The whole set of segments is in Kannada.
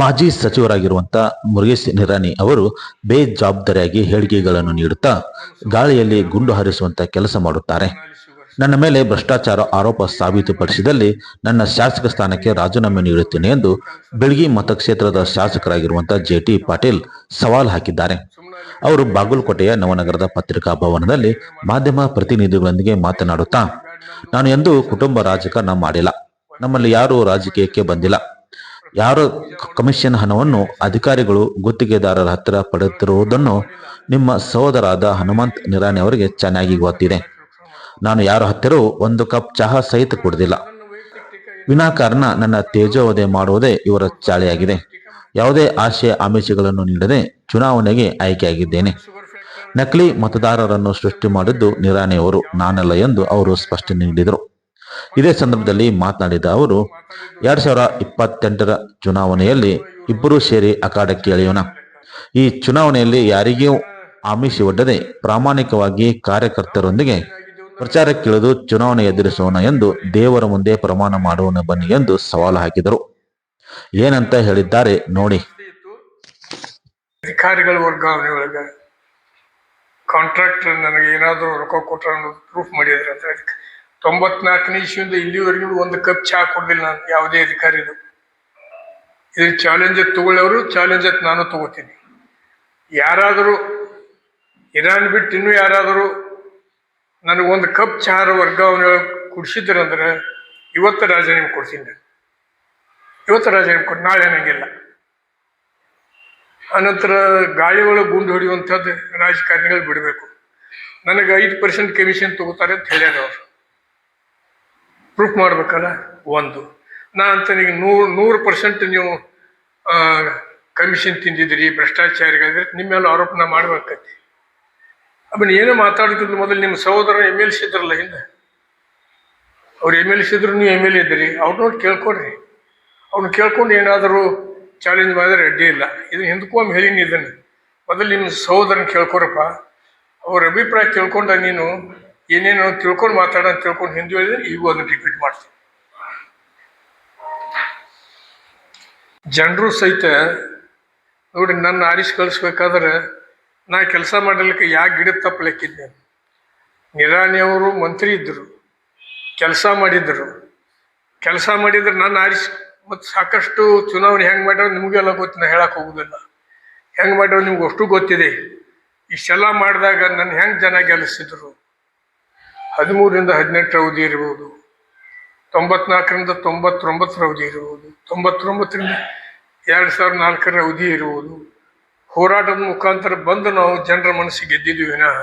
ಮಾಜಿ ಸಚಿವರಾಗಿರುವಂಥ ಮುರುಗೇಶ್ ನಿರಾಣಿ ಅವರು ಬೇಜವಾಬ್ದಾರಿಯಾಗಿ ಹೇಳಿಕೆಗಳನ್ನು ನೀಡುತ್ತಾ ಗಾಳಿಯಲ್ಲಿ ಗುಂಡು ಹಾರಿಸುವಂಥ ಕೆಲಸ ಮಾಡುತ್ತಾರೆ. ನನ್ನ ಮೇಲೆ ಭ್ರಷ್ಟಾಚಾರ ಆರೋಪ ಸಾಬೀತುಪಡಿಸಿದಲ್ಲಿ ನನ್ನ ಶಾಸಕ ಸ್ಥಾನಕ್ಕೆ ರಾಜೀನಾಮೆ ನೀಡುತ್ತೇನೆ ಎಂದು ಬೆಳಗಿ ಮತಕ್ಷೇತ್ರದ ಶಾಸಕರಾಗಿರುವಂತಹ ಜೆ ಟಿ ಪಾಟೀಲ್ ಸವಾಲು ಹಾಕಿದ್ದಾರೆ. ಅವರು ಬಾಗಲಕೋಟೆಯ ನವನಗರದ ಪತ್ರಿಕಾ ಭವನದಲ್ಲಿ ಮಾಧ್ಯಮ ಪ್ರತಿನಿಧಿಗಳೊಂದಿಗೆ ಮಾತನಾಡುತ್ತಾ, ನಾನು ಎಂದೂ ಕುಟುಂಬ ರಾಜಕಾರಣ ಮಾಡಿಲ್ಲ. ನಮ್ಮಲ್ಲಿ ಯಾರೂ ರಾಜಕೀಯಕ್ಕೆ ಬಂದಿಲ್ಲ. ಯಾರ ಕಮಿಷನ್ ಹಣವನ್ನು ಅಧಿಕಾರಿಗಳು ಗುತ್ತಿಗೆದಾರರ ಹತ್ತಿರ ಪಡೆಯುತ್ತಿರುವುದನ್ನು ನಿಮ್ಮ ಸಹೋದರಾದ ಹನುಮಂತ್ ನಿರಾಣಿ ಅವರಿಗೆ ಚೆನ್ನಾಗಿ ಗೊತ್ತಿದೆ. ನಾನು ಯಾರ ಹತ್ತಿರವೂ ಒಂದು ಕಪ್ ಚಹಾ ಸಹಿತ ಕುಡಿದಿಲ್ಲ. ವಿನಾಕಾರಣ ನನ್ನ ತೇಜೋವಧೆ ಮಾಡುವುದೇ ಇವರ ಚಾಳಿಯಾಗಿದೆ. ಯಾವುದೇ ಆಶಯ ಆಮಿಷಗಳನ್ನು ನೀಡದೆ ಚುನಾವಣೆಗೆ ಆಯ್ಕೆಯಾಗಿದ್ದೇನೆ. ನಕಲಿ ಮತದಾರರನ್ನು ಸೃಷ್ಟಿ ಮಾಡಿದ್ದು ನಿರಾಣಿಯವರು ನಾನಲ್ಲ ಎಂದು ಅವರು ಸ್ಪಷ್ಟನೆ ನೀಡಿದರು. ಇದೇ ಸಂದರ್ಭದಲ್ಲಿ ಮಾತನಾಡಿದ ಅವರು, ಎರಡ್ ಸಾವಿರ ಇಪ್ಪತ್ತೆಂಟರ ಚುನಾವಣೆಯಲ್ಲಿ ಇಬ್ಬರೂ ಸೇರಿ ಅಖಾಡಕ್ಕೆ ಎಳೆಯೋಣ. ಈ ಚುನಾವಣೆಯಲ್ಲಿ ಯಾರಿಗೂ ಆಮಿಷ ಒಡ್ಡದೆ ಪ್ರಾಮಾಣಿಕವಾಗಿ ಕಾರ್ಯಕರ್ತರೊಂದಿಗೆ ಪ್ರಚಾರಕ್ಕಿಳಿದು ಚುನಾವಣೆ ಎದುರಿಸೋಣ ಎಂದು ದೇವರ ಮುಂದೆ ಪ್ರಮಾಣ ಮಾಡೋಣ ಬನ್ನಿ ಎಂದು ಸವಾಲು ಹಾಕಿದರು. ಏನಂತ ಹೇಳಿದ್ದಾರೆ ನೋಡಿ. ಅಧಿಕಾರಿಗಳ ವರ್ಗಾವಣೆ ಒಳಗೆ ಕಾಂಟ್ರಾಕ್ಟರ್ ನನಗೆ ಏನಾದರೂ ರೊಕ್ಕ ಕೊಟ್ಟರೆ ಪ್ರೂಫ್ ಮಾಡಿದ್ರೆ ಅಂತ ತೊಂಬತ್ನಾಲ್ಕನೇ ಇಸ್ವಿಯಿಂದ ಇಲ್ಲಿವರೆಗೂ ಒಂದು ಕಪ್ ಚಹಾ ಕೊಡಲಿಲ್ಲ ನಾನು, ಯಾವುದೇ ಅಧಿಕಾರಿಗಳು. ಇದ್ರ ಚಾಲೆಂಜ್ ತಗೊಳ್ಳೋರು ಚಾಲೆಂಜ್ ನಾನು ತಗೋತೀನಿ. ಯಾರಾದರೂ, ಇರಾನ್ ಬಿಟ್ಟು ಇನ್ನೂ ಯಾರಾದರೂ ನನಗೊಂದು ಕಪ್ ಚಹಾರ ವರ್ಗಾವಣೆ ಕುಡಿಸಿದ್ರಂದ್ರೆ, ಇವತ್ತು ರಾಜೀನಾಮೆ ಕೊಡ್ತೀನಿ. ನಾನು. ಇವತ್ತು ರಾಜೀನಾಮೆ ಕೊಟ್ಟು ನಾಳೆ ನನಗಿಲ್ಲ ಅನಂತರ ಗಾಳಿ ಒಳಗೆ ಗುಂಡು ಹೊಡೆಯುವಂಥದ್ದು ರಾಜಕಾರಣಿಗಳು ಬಿಡಬೇಕು. ನನಗೆ ಐದು ಪರ್ಸೆಂಟ್ ಕಮಿಷನ್ ತಗೋತಾರೆ ಅಂತ ಹೇಳ್ಯಾರ ಅವರು. ಪ್ರೂಫ್ ಮಾಡ್ಬೇಕಲ್ಲ? ಒಂದು. ನಾ ಅಂತ ನೀವು ನೂರು ನೂರು ಪರ್ಸೆಂಟ್ ನೀವು ಕಮಿಷನ್ ತಿಂದಿದ್ದೀರಿ, ಭ್ರಷ್ಟಾಚಾರಿಗಳಿದ್ರೆ ನಿಮ್ಮ ಮೇಲೆ ಆರೋಪನ ಮಾಡ್ಬೇಕೈತಿ ಅದನ್ನ ಏನೋ ಮಾತಾಡೋದಕ್ಕಿಂತ ಮೊದಲು ನಿಮ್ಮ ಸಹೋದರ ಎಂ ಎಲ್ ಸಿ ಇದ್ರಲ್ಲ ಹಿಂದೆ ಅವ್ರು ಎಂ ಎಲ್ ಸಿ ಇದ್ರು, ನೀವು ಎಂ ಎಲ್ ಎ ಇದ್ದೀರಿ. ಅವ್ರು ನೋಡಿ ಕೇಳ್ಕೊಡ್ರಿ ಅವ್ನು ಕೇಳ್ಕೊಂಡು ಏನಾದರೂ ಚಾಲೆಂಜ್ ಮಾಡಿದ್ರೆ ಅಡ್ಡಿ ಇಲ್ಲ. ಇದು ಹಿಂದಕ್ಕೊಮ್ಮೆ ಹೇಳಿನಿ ಇದನ್ನು. ಮೊದಲು ನಿಮ್ಮ ಸಹೋದರನ ಕೇಳ್ಕೊರಪ್ಪ. ಅವ್ರ ಅಭಿಪ್ರಾಯ ಕೇಳ್ಕೊಂಡ ನೀನು ಏನೇನು ತಿಳ್ಕೊಂಡು ಮಾತಾಡೋಣ ತಿಳ್ಕೊಂಡು ಹಿಂದೆ ಹೇಳಿದ್ರೆ ಈಗೂ ಅದನ್ನು ರಿಪೀಟ್ ಮಾಡ್ತೀನಿ. ಜನರು ಸಹಿತ ನೋಡಿ ನನ್ನ ಆರಿಸಿ ಕಳಿಸ್ಬೇಕಾದ್ರೆ ನಾ ಕೆಲಸ ಮಾಡಲಿಕ್ಕೆ ಯಾಕೆ ಗಿಡ ತಪ್ಪಲಿಕ್ಕಿದ್ದೆ ನಿರಾಣಿ ಅವರು ಮಂತ್ರಿ ಇದ್ದರು ಕೆಲಸ ಮಾಡಿದ್ರು. ಕೆಲಸ ಮಾಡಿದ್ರೆ ನನ್ನ ಆರಿಸಿ ಮತ್ತು ಸಾಕಷ್ಟು ಚುನಾವಣೆ ಹೆಂಗೆ ಮಾಡ್ಯಾರ ನಿಮಗೆಲ್ಲ ಗೊತ್ತು, ನಾ ಹೇಳಕ್ಕೆ ಹೋಗುದಿಲ್ಲ. ಹೆಂಗೆ ಮಾಡ್ಯಾರ ನಿಮ್ಗೆ ಅಷ್ಟು ಗೊತ್ತಿದೆ. ಇಷ್ಟೆಲ್ಲ ಮಾಡಿದಾಗ ನನ್ನ ಹೆಂಗೆ ಜನ ಗೆಲ್ಲಿಸಿದ್ರು? ಹದಿಮೂರರಿಂದ ಹದಿನೆಂಟರ ಅವಧಿ ಇರ್ಬೋದು. ತೊಂಬತ್ನಾಲ್ಕರಿಂದ ತೊಂಬತ್ತೊಂಬತ್ತರ ಅವಧಿ ಇರ್ಬೋದು. ತೊಂಬತ್ತೊಂಬತ್ತರಿಂದ ಎರಡು ಸಾವಿರದ ನಾಲ್ಕರ ಅವಧಿ ಇರ್ಬೋದು. ಹೋರಾಟದ ಮುಖಾಂತರ ಬಂದು ನಾವು ಜನರ ಮನಸ್ಸಿಗೆ ಗೆದ್ದಿದ್ವಿ ವಿನಃ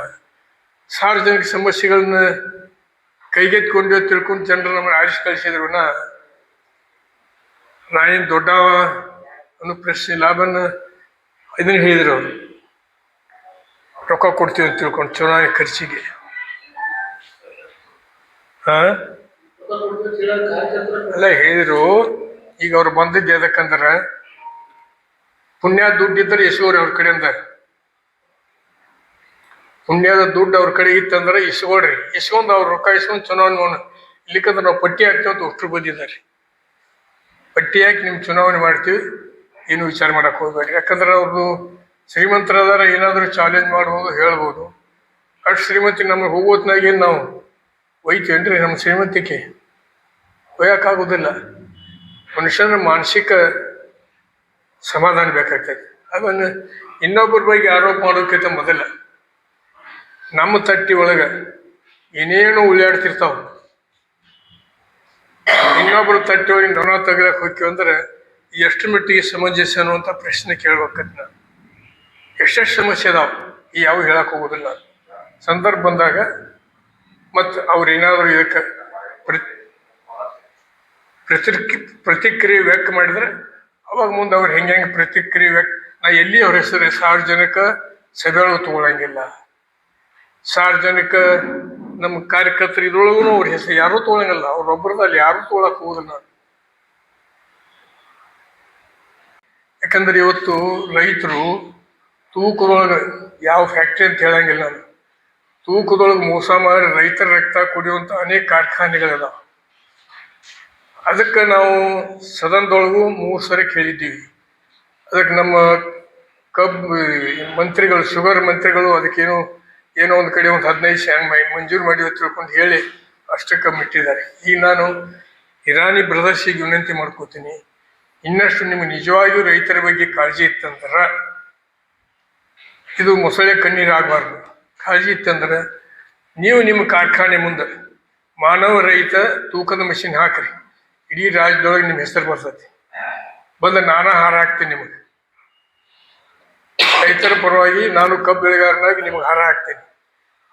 ಸಾರ್ವಜನಿಕ ಸಮಸ್ಯೆಗಳನ್ನ ಕೈಗೆತ್ಕೊಂಡು ತಿಳ್ಕೊಂಡು ಜನರು ನಮ್ಮ ಆರಿಸಿ ಕಳಿಸಿದ್ರು ವಿನಃ ನಾ ಏನು ದೊಡ್ಡವ ಅನ್ನೋ ಪ್ರಶ್ನೆ, ಲಾಭನ ಇದನ್ನು ಹೇಳಿದ್ರು ಅವರು. ರೊಕ್ಕ ಕೊಡ್ತೀವಿ ಅಂತ ತಿಳ್ಕೊಂಡು ಚುನಾವಣೆ ಖರ್ಚಿಗೆ. ಅಲ್ಲ, ಹೇಳಿದ್ರು, ಈಗ ಅವ್ರು ಬಂದಿದ್ದು ಎದಕ್ಕಂದ್ರೆ ಪುಣ್ಯ ದುಡ್ಡಿದ್ರೆ ಇಸ್ಕೋರಿ ಅವ್ರ ಕಡೆಯಿಂದ. ಪುಣ್ಯದ ದುಡ್ಡು ಅವ್ರ ಕಡೆ ಇತ್ತಂದ್ರೆ ಇಸ್ಕೊಳ್ರಿ ಇಸ್ಕೊಂಡು ಅವ್ರ ರೊಕ್ಕ ಇಸ್ಕೊಂಡು ಚುನಾವಣೆ ಇಲ್ಲಿಕಂದ್ರೆ ನಾವು ಪಟ್ಟಿ ಹಾಕ್ತೇವೆ ಅಂತ ಅಷ್ಟ್ರು ಬಂದಿದ್ದಾರೆ. ಪಟ್ಟಿ ಹಾಕಿ ನಿಮ್ಮ ಚುನಾವಣೆ ಮಾಡ್ತೀವಿ, ಏನು ವಿಚಾರ ಮಾಡಕ್ಕೆ ಹೋಗ್ಬೇಡಿ ಯಾಕಂದ್ರೆ ಅವ್ರದ್ದು ಶ್ರೀಮಂತರದಾರ ಏನಾದರೂ ಚಾಲೆಂಜ್ ಮಾಡ್ಬೋದು, ಹೇಳ್ಬೋದು. ಅಷ್ಟು ಶ್ರೀಮಂತಿ ನಮಗೆ ಹೋಗೋತ್ನಾಗ ಏನು ನಾವು ಒಯ್ತೀವೇನ್ರಿ ನಮ್ಮ ಶ್ರೀಮಂತಿಕೆ ಒಯ್ಯೋಕ್ಕಾಗೋದಿಲ್ಲ ಮನುಷ್ಯನ ಮಾನಸಿಕ ಸಮಾಧಾನ ಬೇಕಾಗ್ತದೆ. ಅದನ್ನು ಇನ್ನೊಬ್ಬರ ಬಗ್ಗೆ ಆರೋಪ ಮಾಡೋಕ್ಕಿಂತ ಮೊದಲ ನಮ್ಮ ತಟ್ಟಿ ಒಳಗೆ ಏನೇನು ಉಳಿಯಾಡ್ತಿರ್ತಾವ ಇನ್ನೊಬ್ಬರು ತಟ್ಟಿ ಒಳಗೆ ನೊಣ ತೆಗಿಲಕ್ಕೆ ಹೋಗ್ತೀವಿ ಅಂದ್ರೆ ಎಷ್ಟು ಮಟ್ಟಿಗೆ ಸಮಂಜಸ ಅನ್ನುವಂಥ ಪ್ರಶ್ನೆ ಕೇಳ್ಬೇಕಂತ. ನಾನು ಎಷ್ಟೆಷ್ಟು ಸಮಸ್ಯೆ ಅದಾವ? ಈ ಯಾವ ಹೇಳಕ್ಕೆ ಹೋಗೋದಿಲ್ಲ. ಸಂದರ್ಭ ಬಂದಾಗ ಮತ್ತು ಅವ್ರೇನಾದರೂ ಇದಕ್ಕೆ ಪ್ರತಿ ಪ್ರತಿಕ್ ಪ್ರತಿಕ್ರಿಯೆ ವ್ಯಕ್ತ ಮಾಡಿದ್ರೆ ಅವಾಗ ಮುಂದೆ ಅವ್ರು ಹೆಂಗೆ ಹೆಂಗೆ ಪ್ರತಿಕ್ರಿಯೆ ವ್ಯಕ್ತ, ನಾ ಎಲ್ಲಿ ಅವ್ರ ಹೆಸರು ಸಾರ್ವಜನಿಕ ಸಭೆಗಳು ತಗೊಳಂಗಿಲ್ಲ. ಸಾರ್ವಜನಿಕ ನಮ್ಮ ಕಾರ್ಯಕರ್ತರು ಇದ್ರೊಳಗೂ ಅವ್ರ ಹೆಸರು ಯಾರೂ ತೊಗೊಳಂಗಿಲ್ಲ. ಅವ್ರೊಬ್ಬರದಲ್ಲಿ ಯಾರೂ ತೊಗೊಳಕ್ ಹೋಗಲ್ಲ ಯಾಕಂದ್ರೆ ಇವತ್ತು ರೈತರು ತೂಕದೊಳಗೆ ಯಾವ ಫ್ಯಾಕ್ಟ್ರಿ ಅಂತ ಹೇಳಂಗಿಲ್ಲ ನಾನು. ತೂಕದೊಳಗೆ ಮೋಸ ಮಾಡಿ ರೈತರ ರಕ್ತ ಕುಡಿಯುವಂಥ ಅನೇಕ ಕಾರ್ಖಾನೆಗಳಿದಾವೆ. ಅದಕ್ಕೆ ನಾವು ಸದನದೊಳಗೂ ಮೂರು ಸರಿ ಕೇಳಿದ್ದೀವಿ. ಅದಕ್ಕೆ ನಮ್ಮ ಕಬ್ಬು ಮಂತ್ರಿಗಳು, ಶುಗರ್ ಮಂತ್ರಿಗಳು ಅದಕ್ಕೇನು ಏನೋ ಒಂದು ಕಡೆ ಒಂದು ಹದಿನೈದು ಶಾಂಗ್ ಮೈ ಮಂಜೂರು ಮಾಡಿ ತಿಳ್ಕೊಂಡು ಹೇಳಿ ಅಷ್ಟಕ್ಕೆ ಇಟ್ಟಿದ್ದಾರೆ ಈಗ ನಾನು ಇರಾನಿ ಬ್ರದರ್ಸಿಗೆ ವಿನಂತಿ ಮಾಡ್ಕೋತೀನಿ. ಇನ್ನಷ್ಟು ನಿಮ್ಗೆ ನಿಜವಾಗಿಯೂ ರೈತರ ಬಗ್ಗೆ ಕಾಳಜಿ ಇತ್ತಂದ್ರೆ ಇದು ಮೊಸಳೆ ಕಣ್ಣೀರು ಆಗಬಾರ್ದು ಕಾಳಜಿ ಇತ್ತಂದ್ರೆ ನೀವು ನಿಮ್ಮ ಕಾರ್ಖಾನೆ ಮುಂದೆ ಮಾನವ ರಹಿತ ತೂಕದ ಮಷಿನ್ ಹಾಕ್ರಿ. ಇಡೀ ರಾಜ್ಯದೊಳಗೆ ನಿಮ್ಮ ಹೆಸರು ಬರ್ತೈತಿ. ಬಂದ ನಾನಾ ಹಾರ ಹಾಕ್ತೀನಿ ನಿಮಗೆ. ರೈತರ ಪರವಾಗಿ ನಾನು ಕಬ್ಬು ಬೆಳೆಗಾರನಾಗಿ ನಿಮಗೆ ಹಾರ ಹಾಕ್ತೀನಿ.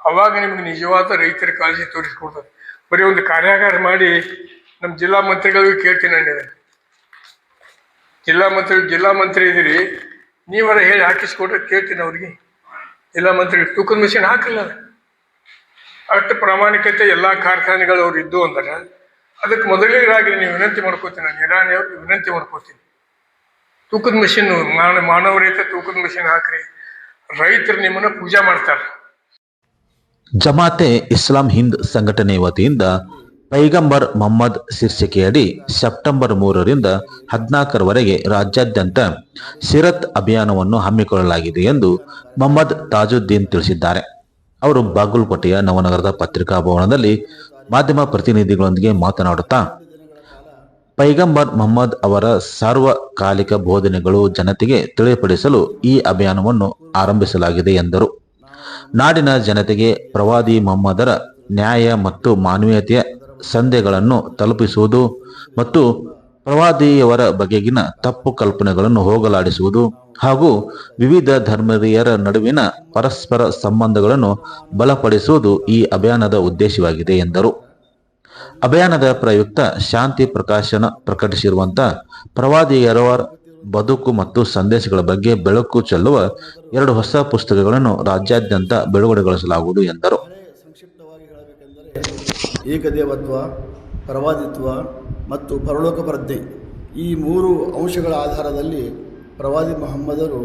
ಅವಾಗ ನಿಮ್ಗೆ ನಿಜವಾದ ರೈತರ ಕಾಳಜಿ ತೋರಿಸ್ಕೊಡ್ತದೆ. ಬರೀ ಒಂದು ಕಾರ್ಯಾಗಾರ ಮಾಡಿ ನಮ್ಮ ಜಿಲ್ಲಾ ಮಂತ್ರಿಗಳಿಗೂ ಕೇಳ್ತೀನಿ ನಾನು. ಜಿಲ್ಲಾ ಮಂತ್ರಿ ಜಿಲ್ಲಾ ಮಂತ್ರಿ ಇದ್ದೀರಿ. ನೀವರ ಹೇಳಿ ಹಾಕಿಸ್ಕೊಟ್ರೆ ಕೇಳ್ತೀನಿ ಅವ್ರಿಗೆ. ಜಿಲ್ಲಾ ಮಂತ್ರಿ ತೂಕದ ಮಿಷಿನ್ ಹಾಕಲ್ಲ. ಅಷ್ಟು ಪ್ರಾಮಾಣಿಕತೆ ಎಲ್ಲ ಕಾರ್ಖಾನೆಗಳು ಅವ್ರು ಇದ್ದು ಅಂದ್ರೆ, ಅದಕ್ಕೆ ಮೊದಲಿಗರಾಗಿ ನೀವು ವಿನಂತಿ ಮಾಡ್ಕೋತೀನಿ ನಾನು. ಇರಾನಿ ಅವ್ರಿಗೆ ವಿನಂತಿ ಮಾಡ್ಕೋತೀನಿ. ತೂಕದ ಮಿಷಿನ್ ಮಾನ ಮಾನವ ರೈತ ತೂಕದ ಮಿಷಿನ್ ಹಾಕ್ರಿ. ರೈತರು ನಿಮ್ಮನ್ನ ಪೂಜಾ ಮಾಡ್ತಾರೆ. ಜಮಾತೆ ಇಸ್ಲಾಂ ಹಿಂದ್ ಸಂಘಟನೆ ವತಿಯಿಂದ ಪೈಗಂಬರ್ ಮೊಹಮ್ಮದ್ ಶೀರ್ಷಿಕೆಯಡಿ ಸೆಪ್ಟೆಂಬರ್ ಮೂರರಿಂದ ಹದಿನಾಲ್ಕರವರೆಗೆ ರಾಜ್ಯಾದ್ಯಂತ ಸಿರತ್ ಅಭಿಯಾನವನ್ನು ಹಮ್ಮಿಕೊಳ್ಳಲಾಗಿದೆ ಎಂದು ಮೊಹಮ್ಮದ್ ತಾಜುದ್ದೀನ್ ತಿಳಿಸಿದ್ದಾರೆ. ಅವರು ಬಾಗಲಕೋಟೆಯ ನವನಗರದ ಪತ್ರಿಕಾ ಭವನದಲ್ಲಿ ಮಾಧ್ಯಮ ಪ್ರತಿನಿಧಿಗಳೊಂದಿಗೆ ಮಾತನಾಡುತ್ತಾ, ಪೈಗಂಬರ್ ಮೊಹಮ್ಮದ್ ಅವರ ಸಾರ್ವಕಾಲಿಕ ಬೋಧನೆಗಳು ಜನತೆಗೆ ತಿಳಿಪಡಿಸಲು ಈ ಅಭಿಯಾನವನ್ನು ಆರಂಭಿಸಲಾಗಿದೆ ಎಂದರು. ನಾಡಿನ ಜನತೆಗೆ ಪ್ರವಾದಿ ಮೊಹಮ್ಮದರ ನ್ಯಾಯ ಮತ್ತು ಮಾನವೀಯತೆಯ ಸಂದೇಹಗಳನ್ನು ತಲುಪಿಸುವುದು ಮತ್ತು ಪ್ರವಾದಿಯವರ ಬಗೆಗಿನ ತಪ್ಪು ಕಲ್ಪನೆಗಳನ್ನು ಹೋಗಲಾಡಿಸುವುದು ಹಾಗೂ ವಿವಿಧ ಧರ್ಮೀಯರ ನಡುವಿನ ಪರಸ್ಪರ ಸಂಬಂಧಗಳನ್ನು ಬಲಪಡಿಸುವುದು ಈ ಅಭಿಯಾನದ ಉದ್ದೇಶವಾಗಿದೆ ಎಂದರು. ಅಭಿಯಾನದ ಪ್ರಯುಕ್ತ ಶಾಂತಿ ಪ್ರಕಾಶನ ಪ್ರಕಟಿಸಿರುವಂತ ಪ್ರವಾದಿಯರವರ ಬದುಕು ಮತ್ತು ಸಂದೇಶಗಳ ಬಗ್ಗೆ ಬೆಳಕು ಚೆಲ್ಲುವ ಎರಡು ಹೊಸ ಪುಸ್ತಕಗಳನ್ನು ರಾಜ್ಯಾದ್ಯಂತ ಬಿಡುಗಡೆಗೊಳಿಸಲಾಗುವುದು ಎಂದರು. ಏಕದೇವತ್ವ, ಪ್ರವಾದಿತ್ವ ಮತ್ತು ಪರಲೋಕ ಪ್ರಜ್ಞೆ ಈ ಮೂರು ಅಂಶಗಳ ಆಧಾರದಲ್ಲಿ ಪ್ರವಾದಿ ಮೊಹಮ್ಮದರು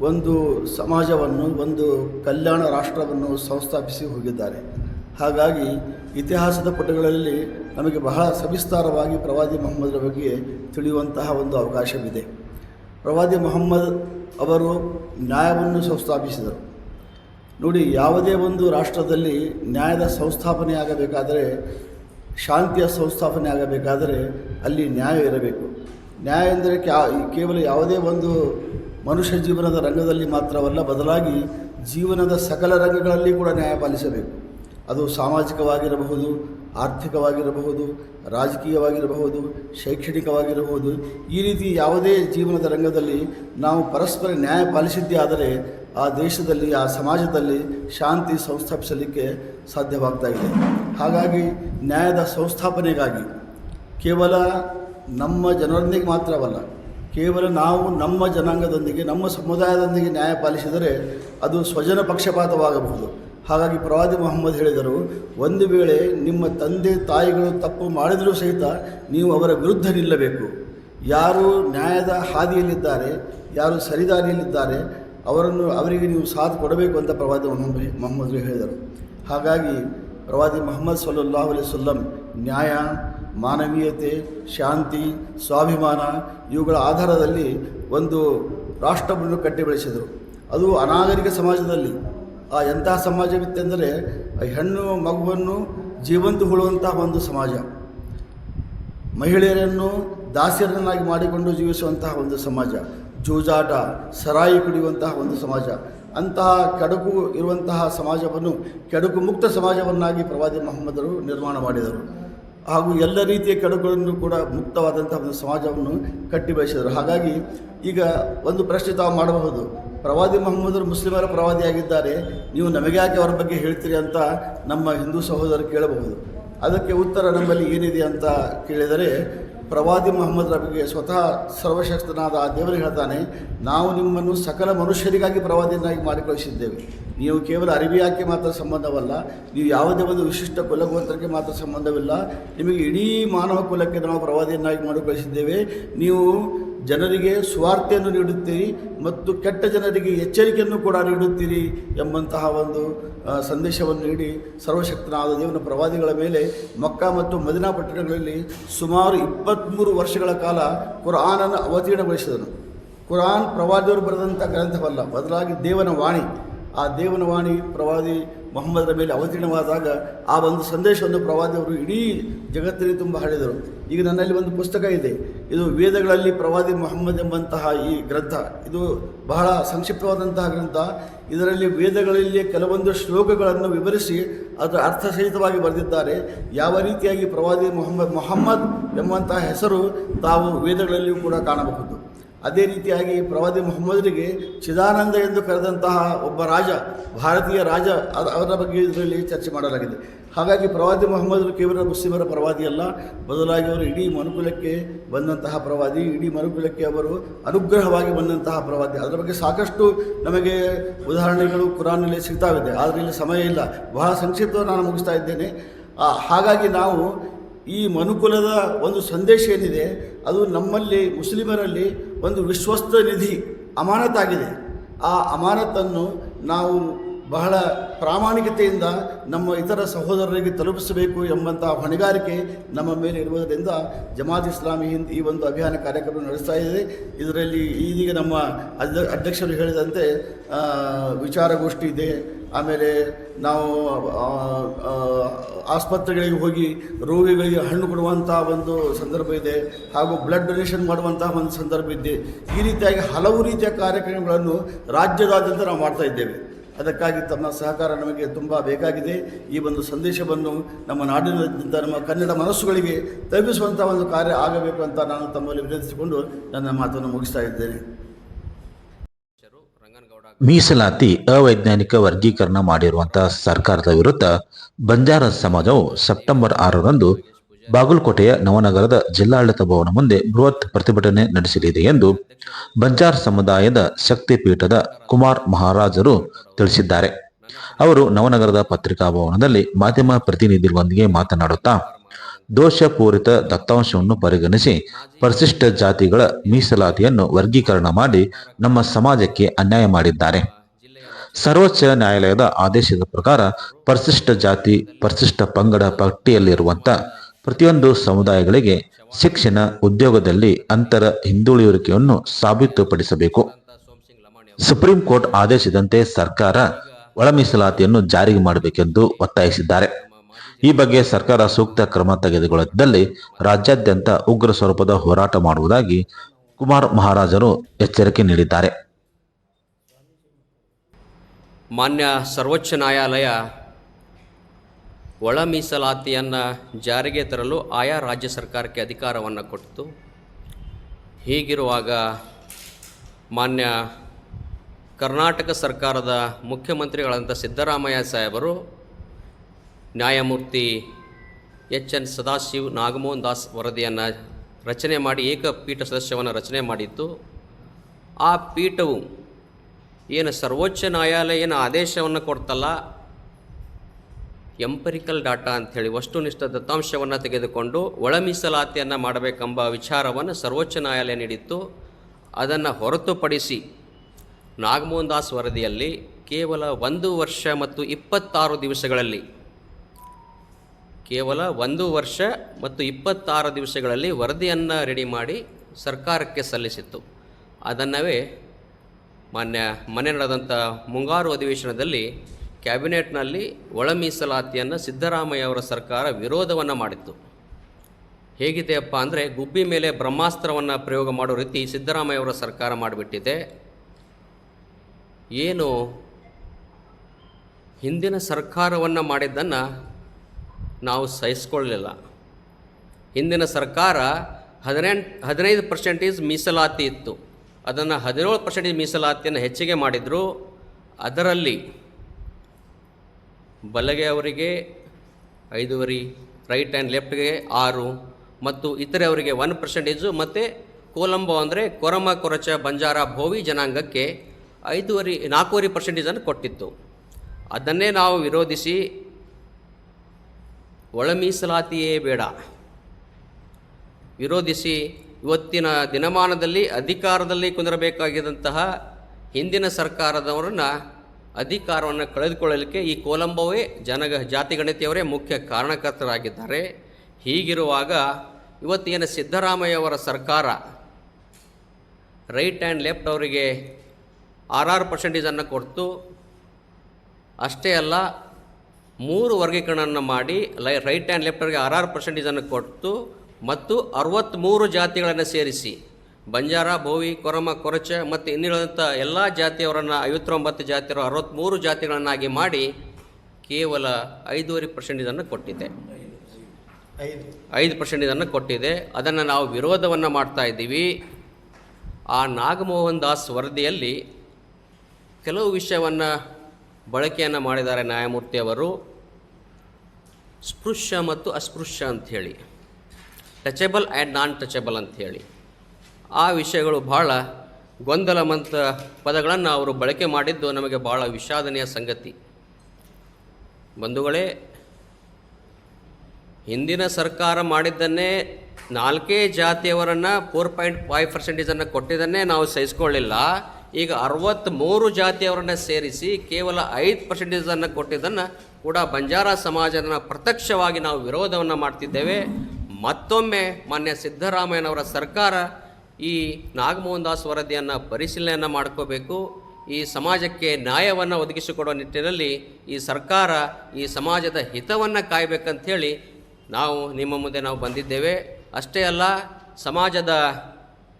ಒಂದು ಸಮಾಜವನ್ನು, ಒಂದು ಕಲ್ಯಾಣ ರಾಷ್ಟ್ರವನ್ನು ಸಂಸ್ಥಾಪಿಸಿ ಹೋಗಿದ್ದಾರೆ. ಹಾಗಾಗಿ ಇತಿಹಾಸದ ಪುಟಗಳಲ್ಲಿ ನಮಗೆ ಬಹಳ ಸವಿಸ್ತಾರವಾಗಿ ಪ್ರವಾದಿ ಮೊಹಮ್ಮದರ ಬಗ್ಗೆ ತಿಳಿಯುವಂತಹ ಒಂದು ಅವಕಾಶವಿದೆ. ಪ್ರವಾದಿ ಮೊಹಮ್ಮದ್ ಅವರು ನ್ಯಾಯವನ್ನು ಸಂಸ್ಥಾಪಿಸಿದರು. ನೋಡಿ, ಯಾವುದೇ ಒಂದು ರಾಷ್ಟ್ರದಲ್ಲಿ ನ್ಯಾಯದ ಸಂಸ್ಥಾಪನೆ ಆಗಬೇಕಾದರೆ, ಶಾಂತಿಯ ಸಂಸ್ಥಾಪನೆ ಆಗಬೇಕಾದರೆ ಅಲ್ಲಿ ನ್ಯಾಯ ಇರಬೇಕು. ನ್ಯಾಯ ಎಂದರೆ ಕ್ಯಾ- ಕೇವಲ ಯಾವುದೇ ಒಂದು ಮನುಷ್ಯ ಜೀವನದ ರಂಗದಲ್ಲಿ ಮಾತ್ರವಲ್ಲ, ಬದಲಾಗಿ ಜೀವನದ ಸಕಲ ರಂಗಗಳಲ್ಲಿ ಕೂಡ ನ್ಯಾಯ ಪಾಲಿಸಬೇಕು. ಅದು ಸಾಮಾಜಿಕವಾಗಿರಬಹುದು, ಆರ್ಥಿಕವಾಗಿರಬಹುದು, ರಾಜಕೀಯವಾಗಿರಬಹುದು, ಶೈಕ್ಷಣಿಕವಾಗಿರಬಹುದು, ಈ ರೀತಿ ಯಾವುದೇ ಜೀವನದ ರಂಗದಲ್ಲಿ ನಾವು ಪರಸ್ಪರ ನ್ಯಾಯ ಪಾಲಿಸಿದ್ದೇ ಆದರೆ ಆ ದೇಶದಲ್ಲಿ, ಆ ಸಮಾಜದಲ್ಲಿ ಶಾಂತಿ ಸಂಸ್ಥಾಪಿಸಲಿಕ್ಕೆ ಸಾಧ್ಯವಾಗ್ತಾ ಇದೆ. ಹಾಗಾಗಿ ನ್ಯಾಯದ ಸಂಸ್ಥಾಪನೆಗಾಗಿ ಕೇವಲ ನಮ್ಮ ಜನರೊಂದಿಗೆ ಮಾತ್ರವಲ್ಲ, ಕೇವಲ ನಾವು ನಮ್ಮ ಜನಾಂಗದೊಂದಿಗೆ, ನಮ್ಮ ಸಮುದಾಯದೊಂದಿಗೆ ನ್ಯಾಯ ಪಾಲಿಸಿದರೆ ಅದು ಸ್ವಜನ ಪಕ್ಷಪಾತವಾಗಬಹುದು. ಹಾಗಾಗಿ ಪ್ರವಾದಿ ಮೊಹಮ್ಮದ್ ಹೇಳಿದರು, ಒಂದು ವೇಳೆ ನಿಮ್ಮ ತಂದೆ, ತಾಯಿಗಳು ತಪ್ಪು ಮಾಡಿದರೂ ಸಹಿತ ನೀವು ಅವರ ವಿರುದ್ಧ ನಿಲ್ಲಬೇಕು. ಯಾರು ನ್ಯಾಯದ ಹಾದಿಯಲ್ಲಿದ್ದಾರೆ, ಯಾರು ಸರಿದಾರಿಯಲ್ಲಿದ್ದಾರೆ ಅವರನ್ನು ಅವರಿಗೆ ನೀವು ಸಾಥ್ ಕೊಡಬೇಕು ಅಂತ ಪ್ರವಾದಿ ಮೊಹಮ್ಮದ್ ಹೇಳಿದರು. ಹಾಗಾಗಿ ಪ್ರವಾದಿ ಮೊಹಮ್ಮದ್ ಸಲ್ಲಲ್ಲಾಹು ಅಲೈಹಿ ವಸಲ್ಲಂ ನ್ಯಾಯ, ಮಾನವೀಯತೆ, ಶಾಂತಿ, ಸ್ವಾಭಿಮಾನ ಇವುಗಳ ಆಧಾರದಲ್ಲಿ ಒಂದು ರಾಷ್ಟ್ರವನ್ನು ಕಟ್ಟಿ ಬೆಳೆಸಿದರು ಅದು ಅನಾಗರಿಕ ಸಮಾಜದಲ್ಲಿ, ಆ ಎಂತಹ ಸಮಾಜವಿತ್ತೆಂದರೆ ಹೆಣ್ಣು ಮಗುವನ್ನು ಜೀವಂತ ಹುಳುವಂತಹ ಒಂದು ಸಮಾಜ. ಮಹಿಳೆಯರನ್ನು ದಾಸಿಯರನ್ನಾಗಿ ಮಾಡಿಕೊಂಡು ಜೀವಿಸುವಂತಹ ಒಂದು ಸಮಾಜ. ಜೂಜಾಟ, ಸರಾಯಿ ಕುಡಿಯುವಂತಹ ಒಂದು ಸಮಾಜ. ಅಂತಹ ಕೆಡುಕು ಇರುವಂತಹ ಸಮಾಜವನ್ನು, ಕೆಡುಕು ಮುಕ್ತ ಸಮಾಜವನ್ನಾಗಿ ಪ್ರವಾದಿ ಮೊಹಮ್ಮದರು ನಿರ್ಮಾಣ ಮಾಡಿದರು. ಹಾಗೂ ಎಲ್ಲ ರೀತಿಯ ಕೆಡುಕುಗಳನ್ನು ಕೂಡ ಮುಕ್ತವಾದಂತಹ ಒಂದು ಸಮಾಜವನ್ನು ಕಟ್ಟಿ ಬೆಳೆಸಿದರು ಹಾಗಾಗಿ ಈಗ ಒಂದು ಪ್ರಶ್ನೆ ತಾವು ಮಾಡಬಹುದು. ಪ್ರವಾದಿ ಮೊಹಮ್ಮದರು ಮುಸ್ಲಿಮರ ಪ್ರವಾದಿಯಾಗಿದ್ದಾರೆ. ನೀವು ನಮಗೆ ಯಾಕೆ ಅವರ ಬಗ್ಗೆ ಹೇಳ್ತೀರಿ ಅಂತ ನಮ್ಮ ಹಿಂದೂ ಸಹೋದರರು ಕೇಳಬಹುದು. ಅದಕ್ಕೆ ಉತ್ತರ ನಮ್ಮಲ್ಲಿ ಏನಿದೆ ಅಂತ ಕೇಳಿದರೆ ಪ್ರವಾದಿ ಮೊಹಮ್ಮದ್ ರಬಿಗೆ ಸ್ವತಃ ಸರ್ವಶಕ್ತನಾದ ಆ ದೇವರು ಹೇಳ್ತಾನೆ, ನಾವು ನಿಮ್ಮನ್ನು ಸಕಲ ಮನುಷ್ಯರಿಗಾಗಿ ಪ್ರವಾದಿಯನ್ನಾಗಿ ಮಾಡಿ ಕಳಿಸಿದ್ದೇವೆ ನೀವು ಕೇವಲ ಅರಿವಿಯಾಕೆ ಮಾತ್ರ ಸಂಬಂಧವಲ್ಲ, ನೀವು ಯಾವುದೇ ಒಂದು ವಿಶಿಷ್ಟ ಕುಲಗೋತ್ರಕ್ಕೆ ಮಾತ್ರ ಸಂಬಂಧವಿಲ್ಲ. ನಿಮಗೆ ಇಡೀ ಮಾನವ ಕುಲಕ್ಕೆ ನಾವು ಪ್ರವಾದಿಯನ್ನಾಗಿ ಮಾಡಿ ಕಳಿಸಿದ್ದೇವೆ ನೀವು ಜನರಿಗೆ ಸ್ವಾರ್ಥೆಯನ್ನು ನೀಡುತ್ತೀರಿ ಮತ್ತು ಕೆಟ್ಟ ಜನರಿಗೆ ಎಚ್ಚರಿಕೆಯನ್ನು ಕೂಡ ನೀಡುತ್ತೀರಿ ಎಂಬಂತಹ ಒಂದು ಸಂದೇಶವನ್ನು ನೀಡಿ ಸರ್ವಶಕ್ತನಾದ ದೇವನ ಪ್ರವಾದಿಗಳ ಮೇಲೆ ಮಕ್ಕಾ ಮತ್ತು ಮದಿನಾ ಪಟ್ಟಣಗಳಲ್ಲಿ ಸುಮಾರು ಇಪ್ಪತ್ತ್ಮೂರು ವರ್ಷಗಳ ಕಾಲ ಕುರಾನನ್ನು ಅವತೀರ್ಣಗೊಳಿಸಿದನು. ಕುರಾನ್ ಪ್ರವಾದಿಯವರು ಬರೆದಂಥ ಗ್ರಂಥವಲ್ಲ, ಬದಲಾಗಿ ದೇವನ ವಾಣಿ. ಆ ದೇವನ ವಾಣಿ ಪ್ರವಾದಿ ಮೊಹಮ್ಮದರ ಮೇಲೆ ಅವತೀರ್ಣವಾದಾಗ ಆ ಒಂದು ಸಂದೇಶವನ್ನು ಪ್ರವಾದಿಯವರು ಇಡೀ ಜಗತ್ತಿನಲ್ಲಿ ತುಂಬ ಹಾಡಿದರು ಈಗ ನನ್ನಲ್ಲಿ ಒಂದು ಪುಸ್ತಕ ಇದೆ. ಇದು ವೇದಗಳಲ್ಲಿ ಪ್ರವಾದಿ ಮೊಹಮ್ಮದ್ ಎಂಬಂತಹ ಈ ಗ್ರಂಥ. ಇದು ಬಹಳ ಸಂಕ್ಷಿಪ್ತವಾದಂತಹ ಗ್ರಂಥ. ಇದರಲ್ಲಿ ವೇದಗಳಲ್ಲಿ ಕೆಲವೊಂದು ಶ್ಲೋಕಗಳನ್ನು ವಿವರಿಸಿ ಅದರ ಅರ್ಥಸಹಿತವಾಗಿ ಬರೆದಿದ್ದಾರೆ. ಯಾವ ರೀತಿಯಾಗಿ ಪ್ರವಾದಿ ಮೊಹಮ್ಮದ್ ಮೊಹಮ್ಮದ್ ಎಂಬಂತಹ ಹೆಸರು ತಾವು ವೇದಗಳಲ್ಲಿಯೂ ಕೂಡ ಕಾಣಬಹುದು. ಅದೇ ರೀತಿಯಾಗಿ ಪ್ರವಾದಿ ಮೊಹಮ್ಮದರಿಗೆ ಚಿದಾನಂದ ಎಂದು ಕರೆದಂತಹ ಒಬ್ಬ ರಾಜ, ಭಾರತೀಯ ರಾಜ ಅವರ ಬಗ್ಗೆ ಇದರಲ್ಲಿ ಚರ್ಚೆ ಮಾಡಲಾಗಿದೆ. ಹಾಗಾಗಿ ಪ್ರವಾದಿ ಮೊಹಮ್ಮದರು ಕೇವಲ ಮುಸ್ಲಿಮರ ಪ್ರವಾದಿ ಅಲ್ಲ. ಬದಲಾಗಿ ಅವರು ಇಡೀ ಮನುಕುಲಕ್ಕೆ ಬಂದಂತಹ ಪ್ರವಾದಿ, ಇಡೀ ಮನುಕುಲಕ್ಕೆ ಅವರು ಅನುಗ್ರಹವಾಗಿ ಬಂದಂತಹ ಪ್ರವಾದಿ. ಅದರ ಬಗ್ಗೆ ಸಾಕಷ್ಟು ನಮಗೆ ಉದಾಹರಣೆಗಳು ಕುರಾನಲ್ಲಿ ಇದೆ. ಆದರೆ ಇಲ್ಲಿ ಸಮಯ ಇಲ್ಲ. ಬಹಳ ಸಂಕ್ಷಿಪ್ತವಾಗಿ ನಾನು ಮುಗಿಸ್ತಾ ಇದ್ದೇನೆ. ಹಾಗಾಗಿ ನಾವು ಈ ಮನುಕುಲದ ಒಂದು ಸಂದೇಶ ಏನಿದೆ, ಅದು ನಮ್ಮಲ್ಲಿ, ಮುಸ್ಲಿಮರಲ್ಲಿ ಒಂದು ವಿಶ್ವಸ್ತ ನಿಧಿ ಅಮಾನತಾಗಿದೆ ಆ ಅಮಾನತನ್ನು ನಾವು ಬಹಳ ಪ್ರಾಮಾಣಿಕತೆಯಿಂದ ನಮ್ಮ ಇತರ ಸಹೋದರರಿಗೆ ತಲುಪಿಸಬೇಕು ಎಂಬಂತಹ ಹೊಣೆಗಾರಿಕೆ ನಮ್ಮ ಮೇಲೆ ಇರುವುದರಿಂದ ಜಮಾತ್ ಇಸ್ಲಾಮಿ ಹಿಂದ್ ಈ ಒಂದು ಅಭಿಯಾನ ಕಾರ್ಯಕ್ರಮ ನಡೆಸ್ತಾ ಇದೆ. ಇದರಲ್ಲಿ ಇದೀಗ ನಮ್ಮ ಅಧ್ಯ ಅಧ್ಯಕ್ಷರು ಹೇಳಿದಂತೆ ವಿಚಾರಗೋಷ್ಠಿ ಇದೆ. ಆಮೇಲೆ ನಾವು ಆಸ್ಪತ್ರೆಗಳಿಗೆ ಹೋಗಿ ರೋಗಿಗಳಿಗೆ ಹಣ್ಣು ಕೊಡುವಂಥ ಒಂದು ಸಂದರ್ಭ ಇದೆ, ಹಾಗೂ ಬ್ಲಡ್ ಡೊನೇಷನ್ ಮಾಡುವಂತಹ ಒಂದು ಸಂದರ್ಭ ಇದೆ. ಈ ರೀತಿಯಾಗಿ ಹಲವು ರೀತಿಯ ಕಾರ್ಯಕ್ರಮಗಳನ್ನು ರಾಜ್ಯದಾದ್ಯಂತ ನಾವು ಮಾಡ್ತಾ ಇದ್ದೇವೆ. ಅದಕ್ಕಾಗಿ ತಮ್ಮ ಸಹಕಾರ ನಮಗೆ ತುಂಬ ಬೇಕಾಗಿದೆ. ಈ ಒಂದು ಸಂದೇಶವನ್ನು ನಮ್ಮ ನಾಡಿನಾದ್ಯಂತ ನಮ್ಮ ಕನ್ನಡ ಮನಸ್ಸುಗಳಿಗೆ ತಲುಪಿಸುವಂಥ ಒಂದು ಕಾರ್ಯ ಆಗಬೇಕು ಅಂತ ನಾನು ತಮ್ಮಲ್ಲಿ ವಿನಂತಿಸಿಕೊಂಡು ನನ್ನ ಮಾತನ್ನು ಮುಗಿಸ್ತಾ ಇದ್ದೇನೆ. ಮೀಸಲಾತಿ ಅವೈಜ್ಞಾನಿಕ ವರ್ಗೀಕರಣ ಮಾಡಿರುವಂತಹ ಸರ್ಕಾರದ ವಿರುದ್ಧ ಬಂಜಾರ ಸಮಾಜವು ಸೆಪ್ಟೆಂಬರ್ ಆರರಂದು ಬಾಗಲಕೋಟೆಯ ನವನಗರದ ಜಿಲ್ಲಾಡಳಿತ ಭವನ ಮುಂದೆ ಬೃಹತ್ ಪ್ರತಿಭಟನೆ ನಡೆಸಲಿದೆ ಎಂದು ಬಂಜಾರ್ ಸಮುದಾಯದ ಶಕ್ತಿಪೀಠದ ಕುಮಾರ್ ಮಹಾರಾಜರು ತಿಳಿಸಿದ್ದಾರೆ. ಅವರು ನವನಗರದ ಪತ್ರಿಕಾ ಭವನದಲ್ಲಿ ಮಾಧ್ಯಮ ಪ್ರತಿನಿಧಿಗಳೊಂದಿಗೆ ಮಾತನಾಡುತ್ತಾ ದೋಷಪೂರಿತ ದತ್ತಾಂಶವನ್ನು ಪರಿಗಣಿಸಿ ಪರಿಶಿಷ್ಟ ಜಾತಿಗಳ ಮೀಸಲಾತಿಯನ್ನು ವರ್ಗೀಕರಣ ಮಾಡಿ ನಮ್ಮ ಸಮಾಜಕ್ಕೆ ಅನ್ಯಾಯ ಮಾಡಿದ್ದಾರೆ. ಸರ್ವೋಚ್ಚ ನ್ಯಾಯಾಲಯದ ಆದೇಶದ ಪ್ರಕಾರ ಪರಿಶಿಷ್ಟ ಜಾತಿ, ಪರಿಶಿಷ್ಟ ಪಂಗಡ ಪಟ್ಟಿಯಲ್ಲಿರುವಂತ ಪ್ರತಿಯೊಂದು ಸಮುದಾಯಗಳಿಗೆ ಶಿಕ್ಷಣ ಉದ್ಯೋಗದಲ್ಲಿ ಅಂತರ ಹಿಂದುಳಿಯುವಿಕೆಯನ್ನು ಸಾಬೀತುಪಡಿಸಬೇಕು. ಸುಪ್ರೀಂ ಕೋರ್ಟ್ ಆದೇಶದಂತೆ ಸರ್ಕಾರ ಒಳ ಮೀಸಲಾತಿಯನ್ನು ಜಾರಿಗೆ ಮಾಡಬೇಕೆಂದು ಒತ್ತಾಯಿಸಿದ್ದಾರೆ. ಈ ಬಗ್ಗೆ ಸರ್ಕಾರ ಸೂಕ್ತ ಕ್ರಮ ತೆಗೆದುಕೊಳ್ಳದಿದ್ದಲ್ಲಿ ರಾಜ್ಯಾದ್ಯಂತ ಉಗ್ರ ಸ್ವರೂಪದ ಹೋರಾಟ ಮಾಡುವುದಾಗಿ ಕುಮಾರ್ ಮಹಾರಾಜರು ಎಚ್ಚರಿಕೆ ನೀಡಿದ್ದಾರೆ. ಮಾನ್ಯ ಸರ್ವೋಚ್ಚ ನ್ಯಾಯಾಲಯ ಒಳ ಮೀಸಲಾತಿಯನ್ನು ಜಾರಿಗೆ ತರಲು ಆಯಾ ರಾಜ್ಯ ಸರ್ಕಾರಕ್ಕೆ ಅಧಿಕಾರವನ್ನು ಕೊಟ್ಟಿತು. ಹೀಗಿರುವಾಗ ಮಾನ್ಯ ಕರ್ನಾಟಕ ಸರ್ಕಾರದ ಮುಖ್ಯಮಂತ್ರಿಗಳಂಥ ಸಿದ್ದರಾಮಯ್ಯ ಸಾಹೇಬರು ನ್ಯಾಯಮೂರ್ತಿ ಎಚ್ ಎನ್ ಸದಾಶಿವ್ ನಾಗಮೋಹನ್ ದಾಸ್ ವರದಿಯನ್ನು ರಚನೆ ಮಾಡಿ ಏಕಪೀಠ ಸದಸ್ಯವನ್ನು ರಚನೆ ಮಾಡಿತ್ತು. ಆ ಪೀಠವು ಏನು ಸರ್ವೋಚ್ಚ ನ್ಯಾಯಾಲಯ ಏನು ಆದೇಶವನ್ನು ಕೊಡ್ತಲ್ಲ? ಎಂಪರಿಕಲ್ ಡಾಟಾ ಅಂಥೇಳಿ ವಸ್ತುನಿಷ್ಠ ದತ್ತಾಂಶವನ್ನು ತೆಗೆದುಕೊಂಡು ಒಳ ಮೀಸಲಾತಿಯನ್ನು ಮಾಡಬೇಕೆಂಬ ವಿಚಾರವನ್ನು ಸರ್ವೋಚ್ಚ ನ್ಯಾಯಾಲಯ ನೀಡಿತ್ತು. ಅದನ್ನು ಹೊರತುಪಡಿಸಿ ನಾಗಮೋಹನ್ ದಾಸ್ ವರದಿಯಲ್ಲಿ ಕೇವಲ ಒಂದು ವರ್ಷ ಮತ್ತು ಇಪ್ಪತ್ತಾರು ದಿವಸಗಳಲ್ಲಿ ಕೇವಲ ಒಂದು ವರ್ಷ ಮತ್ತು ಇಪ್ಪತ್ತಾರು ದಿವಸಗಳಲ್ಲಿ ವರದಿಯನ್ನು ರೆಡಿ ಮಾಡಿ ಸರ್ಕಾರಕ್ಕೆ ಸಲ್ಲಿಸಿತ್ತು. ಅದನ್ನವೇ ಮಾನ್ಯ ಮನೆ ನಡೆದಂಥ ಮುಂಗಾರು ಅಧಿವೇಶನದಲ್ಲಿ ಕ್ಯಾಬಿನೆಟ್ನಲ್ಲಿ ಒಳ ಮೀಸಲಾತಿಯನ್ನು ಸಿದ್ದರಾಮಯ್ಯ ಅವರ ಸರ್ಕಾರ ವಿರೋಧವನ್ನು ಮಾಡಿತ್ತು. ಹೇಗಿದೆಯಪ್ಪ ಅಂದರೆ ಗುಬ್ಬಿ ಮೇಲೆ ಬ್ರಹ್ಮಾಸ್ತ್ರವನ್ನು ಪ್ರಯೋಗ ಮಾಡೋ ರೀತಿ ಸಿದ್ದರಾಮಯ್ಯ ಅವರ ಸರ್ಕಾರ ಮಾಡಿಬಿಟ್ಟಿದೆ. ಏನು ಹಿಂದಿನ ಸರ್ಕಾರವನ್ನು ಮಾಡಿದ್ದನ್ನು ನಾವು ಸಹಿಸ್ಕೊಳ್ಳಲಿಲ್ಲ. ಹಿಂದಿನ ಸರ್ಕಾರ ಹದಿನೆಂಟು, ಹದಿನೈದು ಪರ್ಸೆಂಟೇಜ್ ಮೀಸಲಾತಿ ಇತ್ತು. ಅದನ್ನು ಹದಿನೇಳು ಪರ್ಸೆಂಟೇಜ್ ಮೀಸಲಾತಿಯನ್ನು ಹೆಚ್ಚಿಗೆ ಮಾಡಿದರು. ಅದರಲ್ಲಿ ಬಲಗೆ ಅವರಿಗೆ ಐದೂವರೆ ರೈಟ್ ಆ್ಯಂಡ್ ಲೆಫ್ಟ್ಗೆ ಆರು ಮತ್ತು ಇತರೆ ಅವರಿಗೆ ಒನ್ ಪರ್ಸೆಂಟೇಜು ಮತ್ತು ಕೋಲಂಬೋ ಅಂದರೆ ಕೊರಮ, ಕೊರಚ, ಬಂಜಾರ, ಭೋವಿ ಜನಾಂಗಕ್ಕೆ ಐದುವರಿ, ನಾಲ್ಕೂವರೆ ಪರ್ಸೆಂಟೇಜನ್ನು ಕೊಟ್ಟಿತ್ತು. ಅದನ್ನೇ ನಾವು ವಿರೋಧಿಸಿ ಒಳ ಮೀಸಲಾತಿಯೇ ಬೇಡ. ವಿರೋಧಿಸಿ ಇವತ್ತಿನ ದಿನಮಾನದಲ್ಲಿ ಅಧಿಕಾರದಲ್ಲಿ ಕುಂದಿರಬೇಕಾಗಿದ್ದಂತಹ ಹಿಂದಿನ ಸರ್ಕಾರದವರನ್ನು ಅಧಿಕಾರವನ್ನು ಕಳೆದುಕೊಳ್ಳಲಿಕ್ಕೆ ಈ ಕೋಲಂಬವೇ ಜನಗ, ಜಾತಿಗಣತಿಯವರೇ ಮುಖ್ಯ ಕಾರಣಕರ್ತರಾಗಿದ್ದಾರೆ. ಹೀಗಿರುವಾಗ ಇವತ್ತಿನ ಸಿದ್ದರಾಮಯ್ಯವರ ಸರ್ಕಾರ ರೈಟ್ ಆ್ಯಂಡ್ ಲೆಫ್ಟ್ ಅವರಿಗೆ ಆರ್ ಆರ್ ಪರ್ಸೆಂಟೇಜನ್ನು ಕೊಡ್ತು. ಅಷ್ಟೇ ಅಲ್ಲ ಮೂರು ವರ್ಗೀಕರಣವನ್ನು ಮಾಡಿ ಲೈ, ರೈಟ್ ಆ್ಯಂಡ್ ಲೆಫ್ಟರ್ಗೆ ಆರ್ ಆರು ಪರ್ಸೆಂಟೇಜನ್ನು ಕೊಟ್ಟು ಮತ್ತು ಅರವತ್ತ್ಮೂರು ಜಾತಿಗಳನ್ನು ಸೇರಿಸಿ. ಬಂಜಾರ, ಭೋವಿ, ಕೊರಮ, ಕೊರಚ ಮತ್ತು ಇನ್ನಿಳಿದಂಥ ಎಲ್ಲ ಜಾತಿಯವರನ್ನು ಐವತ್ತೊಂಬತ್ತು ಜಾತಿಯವರು ಅರವತ್ತ್ಮೂರು ಜಾತಿಗಳನ್ನಾಗಿ ಮಾಡಿ ಕೇವಲ ಐದೂವರೆ ಪರ್ಸೆಂಟೇಜನ್ನು ಕೊಟ್ಟಿದೆ. ಐದು ಪರ್ಸೆಂಟೇಜನ್ನು ಕೊಟ್ಟಿದೆ. ಅದನ್ನು ನಾವು ವಿರೋಧವನ್ನು ಮಾಡ್ತಾ ಇದ್ದೀವಿ. ಆ ನಾಗಮೋಹನ್ ದಾಸ್ ವರದಿಯಲ್ಲಿ ಕೆಲವು ವಿಷಯವನ್ನು ಬಳಕೆಯನ್ನು ಮಾಡಿದ್ದಾರೆ ನ್ಯಾಯಮೂರ್ತಿಯವರು ಸ್ಪೃಶ್ಯ ಮತ್ತು ಅಸ್ಪೃಶ್ಯ ಅಂಥೇಳಿ. ಟಚಬಲ್ ಆ್ಯಂಡ್ ನಾನ್ ಟಚಬಲ್ ಅಂಥೇಳಿ. ಆ ವಿಷಯಗಳು ಭಾಳ ಗೊಂದಲಮಂತ ಪದಗಳನ್ನು ಅವರು ಬಳಕೆ ಮಾಡಿದ್ದು ನಮಗೆ ಭಾಳ ವಿಷಾದನೀಯ ಸಂಗತಿ. ಬಂಧುಗಳೇ, ಹಿಂದಿನ ಸರ್ಕಾರ ಮಾಡಿದ್ದನ್ನೇ ನಾಲ್ಕೇ ಜಾತಿಯವರನ್ನು ಫೋರ್ ಪಾಯಿಂಟ್ ಫೈವ್ ಪರ್ಸೆಂಟೇಜನ್ನು ಕೊಟ್ಟಿದ್ದನ್ನೇ ನಾವು ಸಹಿಸ್ಕೊಳ್ಳಿಲ್ಲ. ಈಗ ಅರವತ್ತ್ಮೂರು ಜಾತಿಯವರನ್ನ ಸೇರಿಸಿ ಕೇವಲ ಐದು ಪರ್ಸೆಂಟೇಜನ್ನು ಕೊಟ್ಟಿದ್ದನ್ನು ಕೂಡ ಬಂಜಾರ ಸಮಾಜನ ಪ್ರತ್ಯಕ್ಷವಾಗಿ ನಾವು ವಿರೋಧವನ್ನು ಮಾಡ್ತಿದ್ದೇವೆ. ಮತ್ತೊಮ್ಮೆ ಮಾನ್ಯ ಸಿದ್ದರಾಮಯ್ಯನವರ ಸರ್ಕಾರ ಈ ನಾಗಮೋಹನ್ ದಾಸ್ ವರದಿಯನ್ನು ಪರಿಶೀಲನೆಯನ್ನು ಮಾಡ್ಕೋಬೇಕು. ಈ ಸಮಾಜಕ್ಕೆ ನ್ಯಾಯವನ್ನು ಒದಗಿಸಿಕೊಡುವ ನಿಟ್ಟಿನಲ್ಲಿ ಈ ಸರ್ಕಾರ ಈ ಸಮಾಜದ ಹಿತವನ್ನು ಕಾಯಬೇಕಂಥೇಳಿ ನಾವು ನಿಮ್ಮ ಮುಂದೆ ನಾವು ಬಂದಿದ್ದೇವೆ. ಅಷ್ಟೇ ಅಲ್ಲ, ಸಮಾಜದ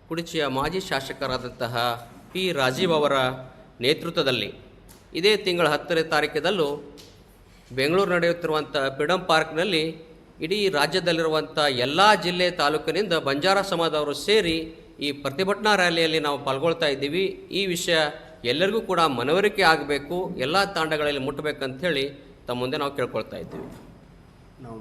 ಕುಡಿಚಿಯ ಮಾಜಿ ಶಾಸಕರಾದಂತಹ ಪಿ ರಾಜೀವ್ ಅವರ ನೇತೃತ್ವದಲ್ಲಿ. ಇದೇ ತಿಂಗಳ ಹತ್ತನೇ ತಾರೀಕಿನಲ್ಲೂ ಬೆಂಗಳೂರು ನಡೆಯುತ್ತಿರುವಂಥ ಫ್ರೀಡಂ ಪಾರ್ಕ್ನಲ್ಲಿ ಇಡೀ ರಾಜ್ಯದಲ್ಲಿರುವಂಥ ಎಲ್ಲ ಜಿಲ್ಲೆ ತಾಲೂಕಿನಿಂದ ಬಂಜಾರ ಸಮಾಜದವರು ಸೇರಿ ಈ ಪ್ರತಿಭಟನಾ ರ್ಯಾಲಿಯಲ್ಲಿ ನಾವು ಪಾಲ್ಗೊಳ್ತಾ ಇದ್ದೀವಿ. ಈ ವಿಷಯ ಎಲ್ಲರಿಗೂ ಕೂಡ ಮನವರಿಕೆ ಆಗಬೇಕು, ಎಲ್ಲ ತಾಂಡಗಳಲ್ಲಿ ಮುಟ್ಟಬೇಕಂಥೇಳಿ ತಮ್ಮ ಮುಂದೆ ನಾವು ಕೇಳ್ಕೊಳ್ತಾ ಇದ್ದೀವಿ. ನಾವು